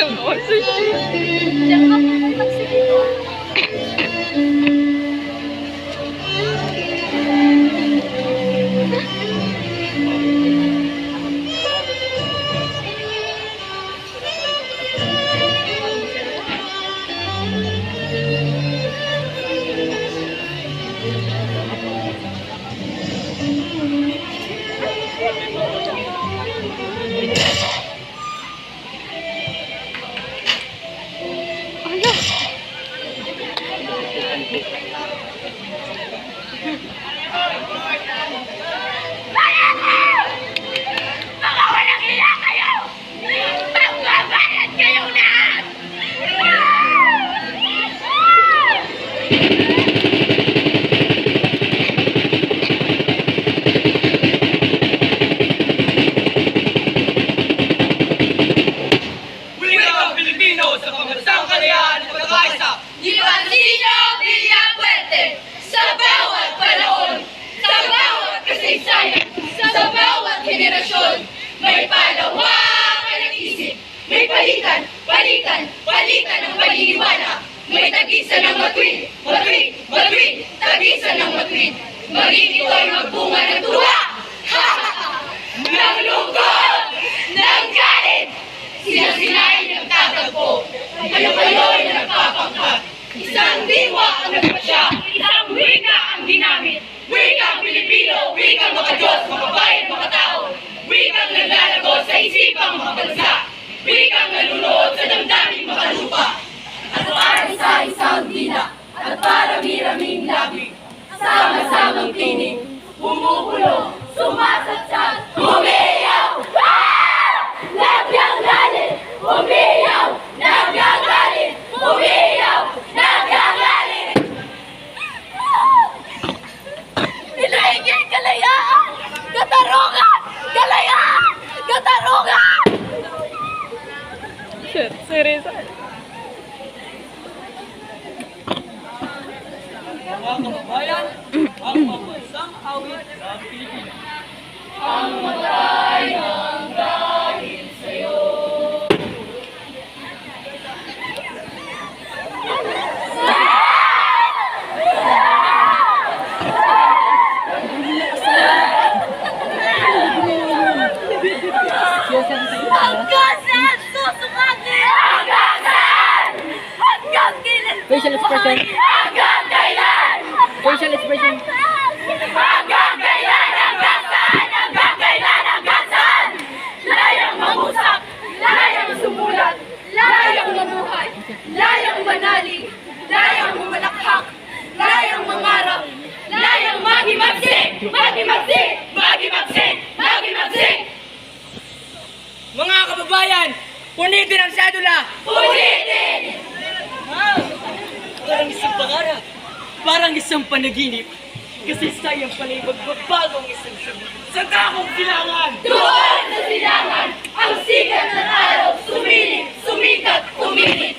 Yung oso siya. Diyan ka po Wikang Pilipino sa pambansang kalihan at pagkakaisa. Iwansino Villapuerte sa bawat panahon, sa bawat kasaysayan, sa bawat henerasyon, may palawakan ng isip, may palitan, palitan, palitan ng paniniwala, may tagisan ng matwid, matwid, matwid, tagisan ng matwid, maging ito'y magbunga ng tuwa, ha, ha, ha, ng lungkot, ng galit, sila-sila'y nagtatagpo, kayo-kayo'y nagpapangkat, Isang diwa ang nagpasya, isang wika ang ginamit. Wikang Pilipino, wikang mga Diyos, mga bayan, mga tao. Wikang naglalago sa isipang mga bansa. Wikang nanunood sa damdaming mga lupa. At para sa isang dila, at para miraming labi. Sama-samang tinig, bumubulo, sumasatsat, umiyaw! Ah! endereço. Magimagsik, magimagsik, magimagsik, magimagsik. Mga kababayan, punitin ang sadula. Ulitin! Parang isang pangarap. Parang isang panaginip. Kasi sayang pala yung magbabagong isang sabi. Sa dakong kailangan! Doon sa silangan, ang sikat ng araw, sumilip, sumikat, tuminit.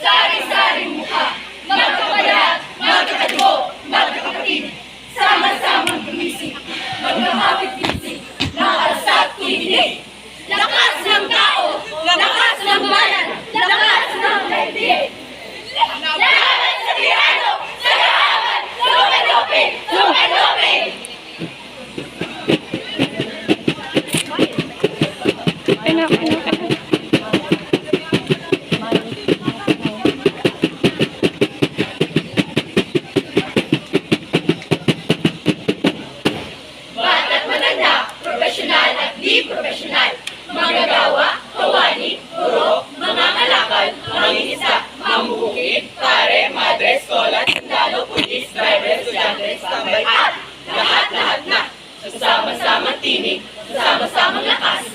Sari-saring mukha, magkakalat, magkakadbo, magkakapatid. Sama-samang gumising, magkakapit-isig, nakasat tuminig. Lakas ng tao, lakas ng bayan, lakas ng daigdig. Laban sa tirano, sa kahaman, sa lupi-lupi, lupi-lupi. Anak, anak, anak. Bata't maganda, profesional at di profesional. Magagawa, kawani, guro, mga kalakal, mangingisda, mamumukid, pare, madre, skola, sundalo, pulis, driver, estudyante, tambay, at lahat-lahat na. Sama-samang tinig, sama-samang lakas,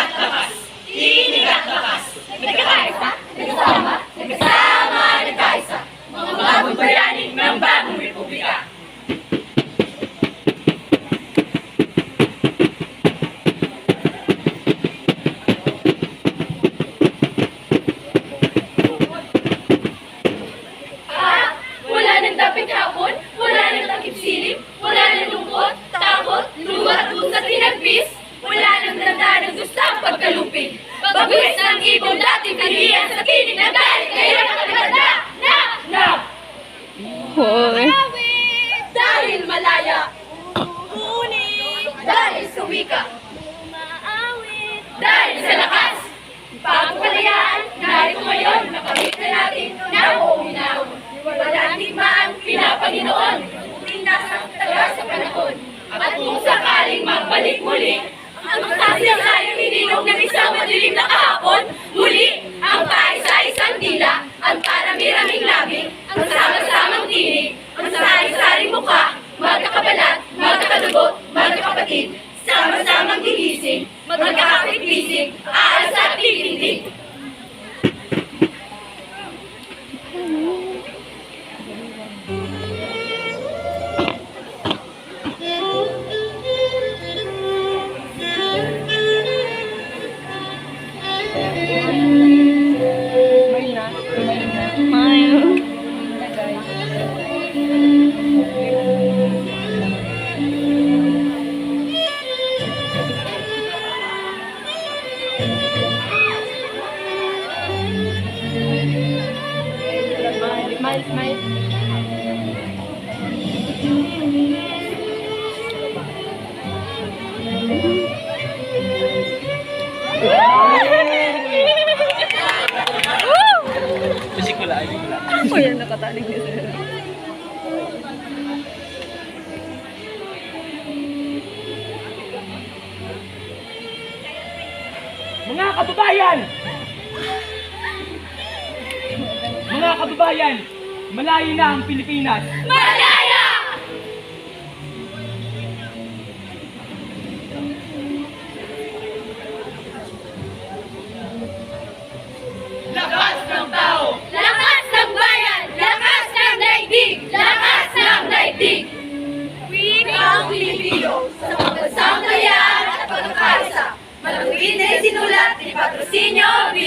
tinig at lakas, tinig at lakas. Nagkakaisa, nagkasama, nagkasama, nagkaisa. Mga bagong bayani ng bagong republika. Ah, wala nang dapit hapon, wala nang takip silip, wala nang lungkot, takot, luha at sa wala nang danda ng ibon dating Nagiyan sa tinig ng galit, kahirap at na, na, na! Hoy. Dahil malaya, uni, dahil sumika, dahil sa lakas, pagpalayaan, narito ngayon, nakamit na natin na uminaw. Walang digmaan, pinapanginoon, nasa taga sa panahon. At kung sakaling magbalik muli, ang kasayang hininog ng isang madilim na kahapon, muli, ang kaisa-isang dila, ang karami-raming labi, ang sama-samang tinig, ang sari-saring mukha, magkakabalat, magkakadugot, magkakapatid, sama-samang gigising, magkakapit-bisig, aalas at titindig. Yan nakataling niya sir. Mga kababayan! Mga kababayan! Malayo na ang Pilipinas! Malaya! Señor